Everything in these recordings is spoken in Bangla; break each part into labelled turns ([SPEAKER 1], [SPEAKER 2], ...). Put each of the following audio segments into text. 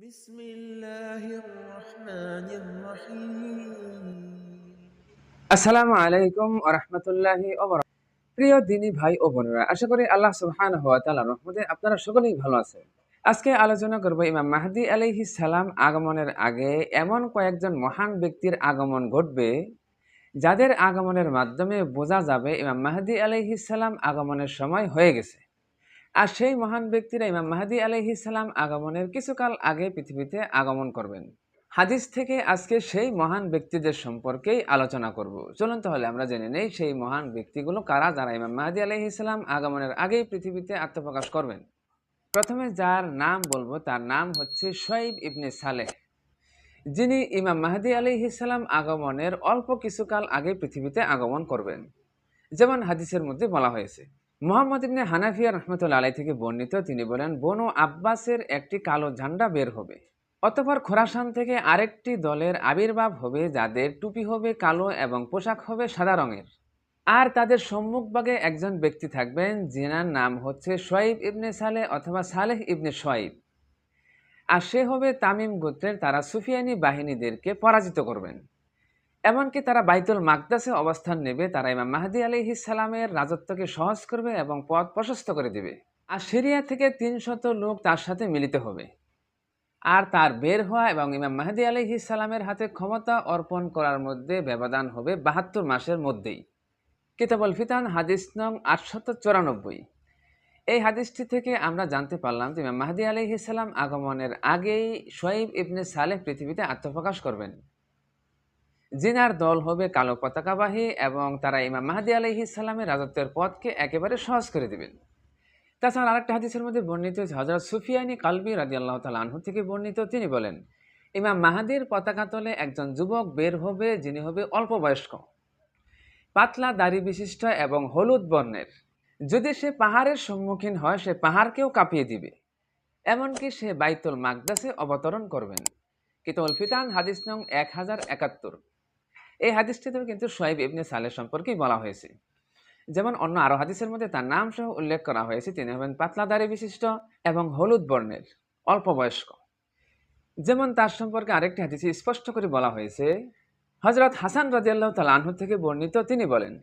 [SPEAKER 1] بسم الله الرحمن الرحيم
[SPEAKER 2] আসসালামু আলাইকুম আরহামতুল্লাহি প্রিয় দিনী ভাই ও বোনেরা আশা করি আল্লাহ সুবহান হওয়া তাআলার রহমতে আপনারা সকলেই ভালো আছেন আজকে আলোচনা করব ইমাম মাহদি আলাইহি সালাম আগমনের আগে এমন কয়েকজন মহান ব্যক্তির আগমন ঘটবে যাদের আগমনের মাধ্যমে বোঝা যাবে ইমাম মাহদি আলাইহি সালাম আগমনের সময় হয়ে গেছে আর সেই মহান ব্যক্তিরা ইমাম মাহদি আলাইহি সালাম আগমনের কিছুকাল আগে পৃথিবীতে আগমন করবেন। হাদিস থেকে আজকে সেই মহান ব্যক্তিদের সম্পর্কেই আলোচনা করব। চলুন তাহলে আমরা জেনে নেই সেই মহান ব্যক্তিগুলো কারা যারা ইমাম মাহাদি আলাইহি ইসলাম আগমনের আগেই পৃথিবীতে আত্মপ্রকাশ করবেন। প্রথমে যার নাম বলব তার নাম হচ্ছে শোয়েব ইবনে সালেহ। যিনি ইমাম মাহাদি আলাইহি ইসলাম আগমনের অল্প কিছুকাল আগে পৃথিবীতে আগমন করবেন। যেমন হাদিসের মধ্যে বলা হয়েছে মোহাম্মদ ইবনে হানাফিয়া রহমতুল্লা আলাই থেকে বর্ণিত, তিনি বলেন, বনু আব্বাসের একটি কালো ঝান্ডা বের হবে। অতপর খোরাসান থেকে আরেকটি দলের আবির্ভাব হবে, যাদের টুপি হবে কালো এবং পোশাক হবে সাদা রঙের। আর তাদের সম্মুখভাগে একজন ব্যক্তি থাকবেন, যিনার নাম হচ্ছে সোয়াইব ইবনে সালেহ অথবা সালেহ ইবনে সোয়াইব আর সে হবে তামিম গোত্রের তারা সুফিয়ানি বাহিনীদেরকে পরাজিত করবেন। এমনকি তারা বাইতুল মাকদাসে অবস্থান নেবে, তারা ইমাম মাহাদি আলিহি সালামের রাজত্বকে সহজ করবে এবং পথ প্রশস্ত করে দেবে। আর সিরিয়া থেকে তিনশত লোক তার সাথে মিলিত হবে। আর তার বের হওয়া এবং ইমাম মাহাদি আলহি সালামের হাতে ক্ষমতা অর্পণ করার মধ্যে ব্যবধান হবে বাহাত্তর মাসের মধ্যেই। কিতাবল ফিতান, হাদিস নং আটশত চুরানব্বই। এই হাদিসটি থেকে আমরা জানতে পারলাম যে ইমাম মাহাদি আলহি সালাম আগমনের আগেই সোয়েব ইবনে সালেহ পৃথিবীতে আত্মপ্রকাশ করবেন। জিনার দল হবে কালো পতাকাবাহী এবং তারা ইমাম মাহাদি আলহি সালামের রাজত্বের পথকে একেবারে সহজ করে দেবেন। তাছাড়া আরেকটা হাদিসের মধ্যে বর্ণিত হজরত সুফিয়ানি কালবি রাজি আল্লাহ তাল আনহু থেকে বর্ণিত, তিনি বলেন, ইমাম মাহাদির পতাকা তলে একজন যুবক বের হবে যিনি হবে অল্প বয়স্ক পাতলা দাড়ি বিশিষ্ট এবং হলুদ বর্ণের। যদি সে পাহাড়ের সম্মুখীন হয়, সে পাহাড়কেও কাঁপিয়ে দিবে। এমনকি সে বাইতুল মাকদাসে অবতরণ করবেন। কিতাবুল ফিতান, হাদিস নং এক হাজার একাত্তর। এই হাদিসটিতেও কিন্তু সোয়েব ইবনে সালের সম্পর্কেই বলা হয়েছে। যেমন অন্য আরও হাদিসের মধ্যে তার নাম সহ উল্লেখ করা হয়েছে, তিনি হবেন পাতলা দাড়ি বিশিষ্ট এবং হলুদ বর্ণের, অল্প বয়স্ক। যেমন তার সম্পর্কে আরেকটি হাদিসে স্পষ্ট করে বলা হয়েছে হজরত হাসান রাজিয়াল্লাহ তাল আনহু থেকে বর্ণিত তিনি বলেন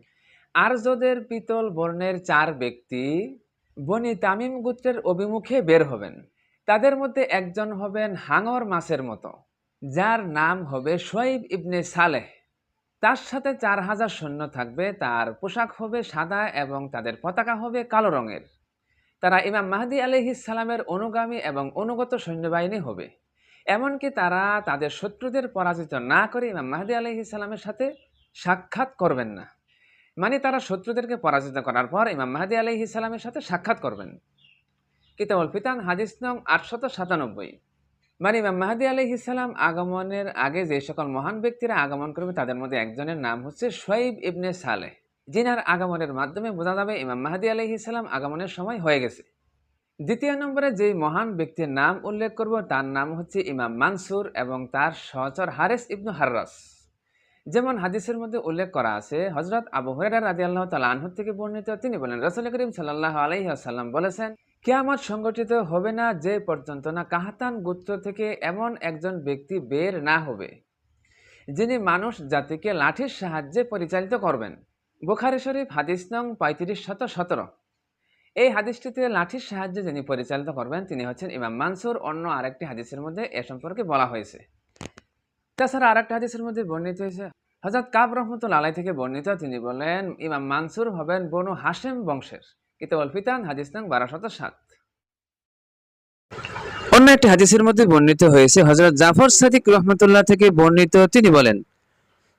[SPEAKER 2] আর্যদের পিতল বর্ণের চার ব্যক্তি বনি তামিম গোত্রের অভিমুখে বের হবেন। তাদের মধ্যে একজন হবেন হাঙর মাছের মতো, যার নাম হবে সোয়েব ইবনে সালেহ। তার সাথে চার হাজার সৈন্য থাকবে, তার পোশাক হবে সাদা এবং তাদের পতাকা হবে কালো রঙের। তারা ইমাম মাহাদি আলহিসালামের অনুগামী এবং অনুগত সৈন্যবাহিনী হবে। এমনকি তারা তাদের শত্রুদের পরাজিত না করে ইমাম মাহাদি আলহিসাল্লামের সাথে সাক্ষাৎ করবেন না। মানে তারা শত্রুদেরকে পরাজিত করার পর ইমাম মাহাদি আলহিসাল্লামের সাথে সাক্ষাৎ করবেন। কিতাবুল ফিতান, হাদিস নং আটশত সাতানব্বই। মানে ইমাম মাহাদি আলি ইসালাম আগমনের আগে যে সকল মহান ব্যক্তিরা আগমন করবে, তাদের মধ্যে একজনের নাম হচ্ছে সোয়েব ইবনে সালেহ। যিনার আগমনের মাধ্যমে বোঝা যাবে ইমাম মাহাদি আলি ইসালাম আগমনের সময় হয়ে গেছে। দ্বিতীয় নম্বরে যে মহান ব্যক্তির নাম উল্লেখ করব, তার নাম হচ্ছে ইমাম মানসুর এবং তার সহচর হারেস ইবনু হার্রাস। যেমন হাদিসের মধ্যে উল্লেখ করা আছে হজরত আবু হরেরা রাজি আল্লাহ তালা আনহর থেকে বর্ণিত, তিনি বলেন, রসুল করিম সাল্লাহ আলহিহাসাল্লাম বলেছেন কেয়ামত সংগঠিত হবে না যে পর্যন্ত না কাহাতান গোত্র থেকে এমন একজন ব্যক্তি বের না হবে, যিনি মানুষ জাতিকে লাঠির সাহায্যে পরিচালিত করবেন। বুখারি শরীফ, হাদিস নং পঁয়ত্রিশ শত সতেরো। এই হাদিসটিতে লাঠির সাহায্যে যিনি পরিচালিত করবেন, তিনি হচ্ছেন ইমাম মানসুর। অন্য আরেকটি হাদিসের মধ্যে এ সম্পর্কে বলা হয়েছে। তাছাড়া আরেকটা হাদিসের মধ্যে বর্ণিত হয়েছে হজরত কাব রহমতুল আলাই থেকে বর্ণিত তিনি বলেন ইমাম মানসুর হবেন বনু হাসেম বংশের। কিতাবুল ফিতান, হাদিস নং বারোশত সাত। অন্য একটি হাদিসের মধ্যে বর্ণিত হয়েছে হজরত জাফর সাদিক রহমতুল্লাহ থেকে বর্ণিত, তিনি বলেন,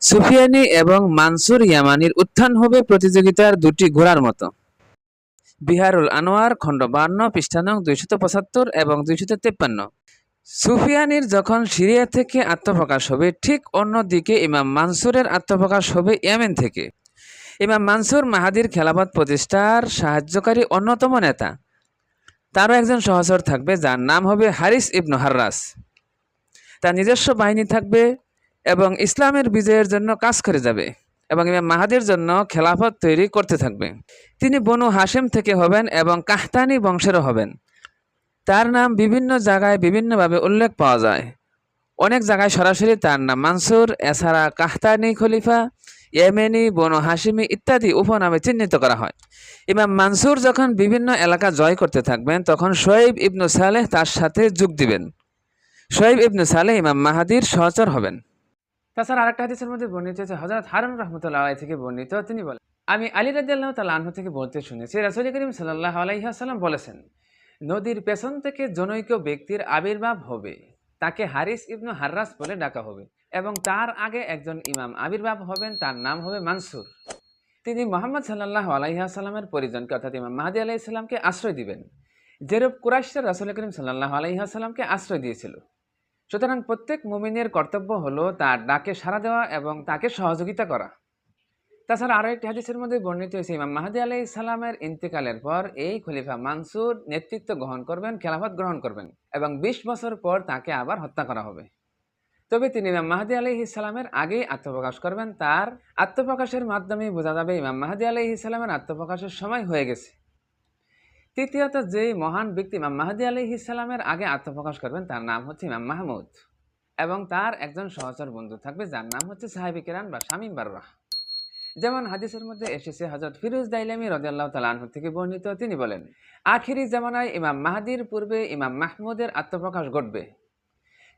[SPEAKER 2] সুফিয়ানি এবং মানসুর ইয়ামানির উত্থান হবে প্রতিযোগিতার দুটি ঘোড়ার মতো। বিহারুল আনোয়ার, খণ্ড বান্ন পৃষ্ঠা নং দুইশত পঁচাত্তর এবং দুইশত তেপ্পান্ন। সুফিয়ানির যখন সিরিয়া থেকে আত্মপ্রকাশ হবে, ঠিক অন্যদিকে ইমাম মানসুরের আত্মপ্রকাশ হবে ইয়ামেন থেকে। ইমাম মানসুর মাহাদির খেলাফত প্রতিষ্ঠার সাহায্যকারী অন্যতম নেতা। তারও একজন সহচর থাকবে, যার নাম হবে হারিস ইবনু হার্রাস তার নিজস্ব বাহিনী থাকবে এবং ইসলামের বিজয়ের জন্য কাজ করে যাবে এবং ইমাম মাহাদির জন্য খেলাফত তৈরি করতে থাকবে। তিনি বনু হাসেম থেকে হবেন এবং কাহতানি বংশেরও হবেন। তার নাম বিভিন্ন জায়গায় বিভিন্নভাবে উল্লেখ পাওয়া যায়। অনেক জায়গায় সরাসরি তার নাম মানসুর, এছাড়া Qahtani Khalifa Yemeni, Banu Hashimi ইত্যাদি উপনামে চিহ্নিত করা হয়। ইমাম মানসুর যখন বিভিন্ন এলাকা জয় করতে থাকবেন, তখন শোয়েব ইবনু সালেহ তার সাথে যোগ দিবেন। শোয়েব ইবনু সালেহ ইমাম মাহাদির সহচর হবেন। তাছাড়া আরেকটা হাদিসের মধ্যে বর্ণিত হয়েছে হজরত হারুন রহমতুল্লাহ থেকে বর্ণিত, তিনি বলেন, আমি আলী রাদিয়াল্লাহ তাল আনহু থেকে বলতে শুনেছি, রাসুল করিম সাল্লাহ আলাইহাসাল্লাম বলেছেন, নদীর পেছন থেকে জনৈক ব্যক্তির আবির্ভাব হবে, তাকে হারিস ইবনু হার্রাস বলে ডাকা হবে। এবং তার আগে একজন ইমাম। আবির্ভাব হবেন, তার নাম হবে মানসুর। তিনি মোহাম্মদ সাল্লাহ আলাইহাসাল্লামের পরিজনকে, অর্থাৎ ইমাম মাহাদি আলাইসাল্লামকে আশ্রয় দিবেন। যেরূপ কুরাইশরা রাসুল করিম সাল্লাহ আলাইহাসাল্লামকে আশ্রয় দিয়েছিল। সুতরাং প্রত্যেক মুমিনের কর্তব্য হলো তার ডাকে সাড়া দেওয়া এবং তাকে সহযোগিতা করা। তাছাড়া আরও একটি হাদিসের মধ্যে বর্ণিত হয়েছে, ইমাম মাহাদি আলাই সালামের ইন্তেকালের পর এই খলিফা মানসুর নেতৃত্ব গ্রহণ করবেন, খেলাফত গ্রহণ করবেন এবং ২০ বছর পর তাকে আবার হত্যা করা হবে। তবে তিনি ইমাম মাহাদি আলি ইসালামের আগেই আত্মপ্রকাশ করবেন। তার আত্মপ্রকাশের মাধ্যমেই বোঝা যাবে ইমাম মাহাদি আলি ইসালামের আত্মপ্রকাশের সময় হয়ে গেছে। তৃতীয়ত, যেই মহান ব্যক্তি ইমাম মাহাদি আলি ইসালামের আগে আত্মপ্রকাশ করবেন, তার নাম হচ্ছে ইমাম মাহমুদ এবং তার একজন সহচর বন্ধু থাকবে, যার নাম হচ্ছে সাহেবি কিরান বা শামিম বাররাহ যেমন হাদিসের মধ্যে এসেছে হজরত ফিরোজ দাইলামি রদিয়াল্লাহ তালাহ থেকে বর্ণিত, তিনি বলেন, আখিরি জামানায় ইমাম মাহাদির পূর্বে ইমাম মাহমুদের আত্মপ্রকাশ ঘটবে।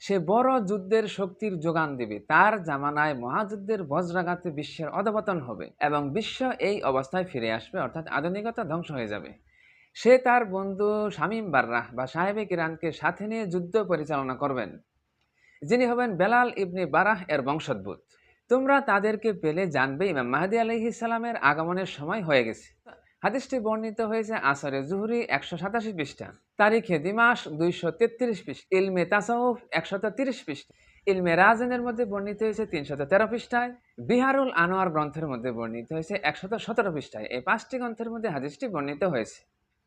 [SPEAKER 2] সে বড় যুদ্ধের শক্তির যোগান দেবে। তার জামানায় মহাযুদ্ধের বজ্রাঘাতে বিশ্বের অধপতন হবে এবং বিশ্ব এই অবস্থায় ফিরে আসবে, অর্থাৎ আধুনিকতা ধ্বংস হয়ে যাবে। সে তার বন্ধু শামীম বার্রাহ বা সাহেবে কিরানকে সাথে নিয়ে যুদ্ধ পরিচালনা করবেন। যিনি হবেন বেলাল ইবনে বারাহ এর বংশোদ্ভূত। তোমরা তাদেরকে পেলে জানবে ইমাম মাহাদি আলহি আগমনের সময় হয়ে গেছে। হাদিসটি বর্ণিত হয়েছে আসরে জুহরি একশো সাতাশি পৃষ্ঠা। তারিখে দিমাস দুইশো তেত্রিশ পৃষ্ঠা। ইলমে তাসাউফ একশত তিরিশ পৃষ্ঠা। ইলমে রাজেনের মধ্যে বর্ণিত হয়েছে তিনশত তেরো পৃষ্ঠায়। বিহারুল আনোয়ার গ্রন্থের মধ্যে বর্ণিত হয়েছে একশত সতেরো পৃষ্ঠায়। এই পাঁচটি গ্রন্থের মধ্যে হাদিসটি বর্ণিত হয়েছে।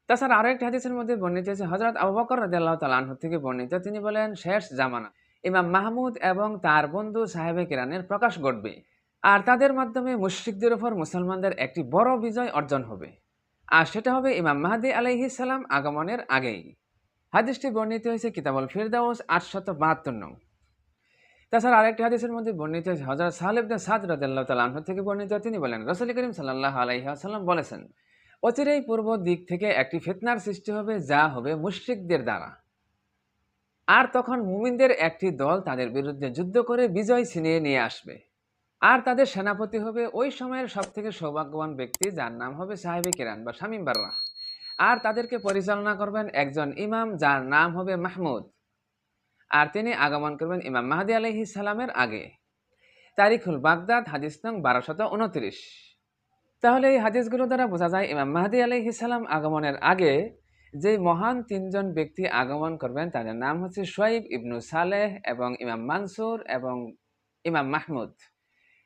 [SPEAKER 2] তাছাড়া আরও একটি হাদিসের মধ্যে বর্ণিত হয়েছে হজরত আবু বকর রাদিয়াল্লাহু তাআলা আনহু থেকে বর্ণিত। তিনি বলেন, শেষ জামানা। ইমাম মাহমুদ এবং তার বন্ধু সাহেবে কিরানের প্রকাশ ঘটবে। আর তাদের মাধ্যমে মুশ্রিকদের ওপর মুসলমানদের একটি বড় বিজয় অর্জন হবে। আর সেটা হবে ইমাম মাহাদি আলাইহি সালাম আগমনের আগেই। হাদিসটি বর্ণিত হয়েছে কিতাবল ফিরদাউস আটশত বাহাত্তর নং। তাছাড়া আরেকটি হাদিসের মধ্যে বর্ণিত হয়েছে হজরত সাহেবনে সাদ রাদিয়াল্লাহু তাআলা আনহু থেকে বর্ণিত, তিনি বলেন, রসুল করিম সাল্লাল্লাহু আলাইহি ওয়াসাল্লাম বলেছেন, অচিরেই পূর্ব দিক থেকে একটি ফিতনার সৃষ্টি হবে, যা হবে মুশ্রিকদের দ্বারা। আর তখন মুমিনদের একটি দল তাদের বিরুদ্ধে যুদ্ধ করে বিজয় ছিনিয়ে নিয়ে আসবে। আর তাদের সেনাপতি হবে ওই সময়ের সব থেকে সৌভাগ্যবান ব্যক্তি, যার নাম হবে সাহেবে কিরান বা শামিম বার্রা। আর তাদেরকে পরিচালনা করবেন একজন ইমাম, যার নাম হবে মাহমুদ। আর তিনি আগমন করবেন ইমাম মাহাদি আলহি সালামের আগে। তারিখুল বাগদাদ, হাদিস নং বারোশত উনত্রিশ। তাহলে এই হাদিসগুলো দ্বারা বোঝা যায়, ইমাম মাহাদি আলহি সালাম আগমনের আগে যে মহান তিনজন ব্যক্তি আগমন করবেন, তাদের নাম হচ্ছে সোয়াইব ইবনু সালেহ এবং ইমাম মানসুর এবং ইমাম মাহমুদ।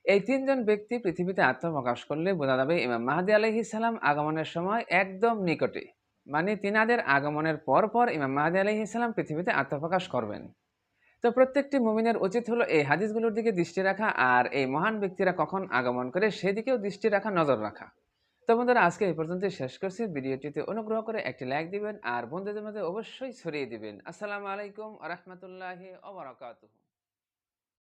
[SPEAKER 2] এই তিনজন ব্যক্তি পৃথিবীতে আত্মপ্রকাশ করলে বোঝা যাবে ইমাম মাহাদি আলহি সালাম আগমনের সময় একদম নিকটে। মানে তিনাদের আগমনের পর পর ইমাম মাহাদি আলহি সালাম পৃথিবীতে আত্মপ্রকাশ করবেন। তো প্রত্যেকটি মুমিনের উচিত হলো এই হাদিসগুলোর দিকে দৃষ্টি রাখা আর এই মহান ব্যক্তিরা কখন আগমন করে সেদিকেও দৃষ্টি রাখা, নজর রাখা। তো বন্ধুরা, আজকে এই পর্যন্ত শেষ করছি। ভিডিওটিতে অনুগ্রহ করে একটি লাইক দিবেন আর বন্ধুদের মধ্যে অবশ্যই ছড়িয়ে দিবেন। আসসালামু আলাইকুম আ রহমতুল্লাহি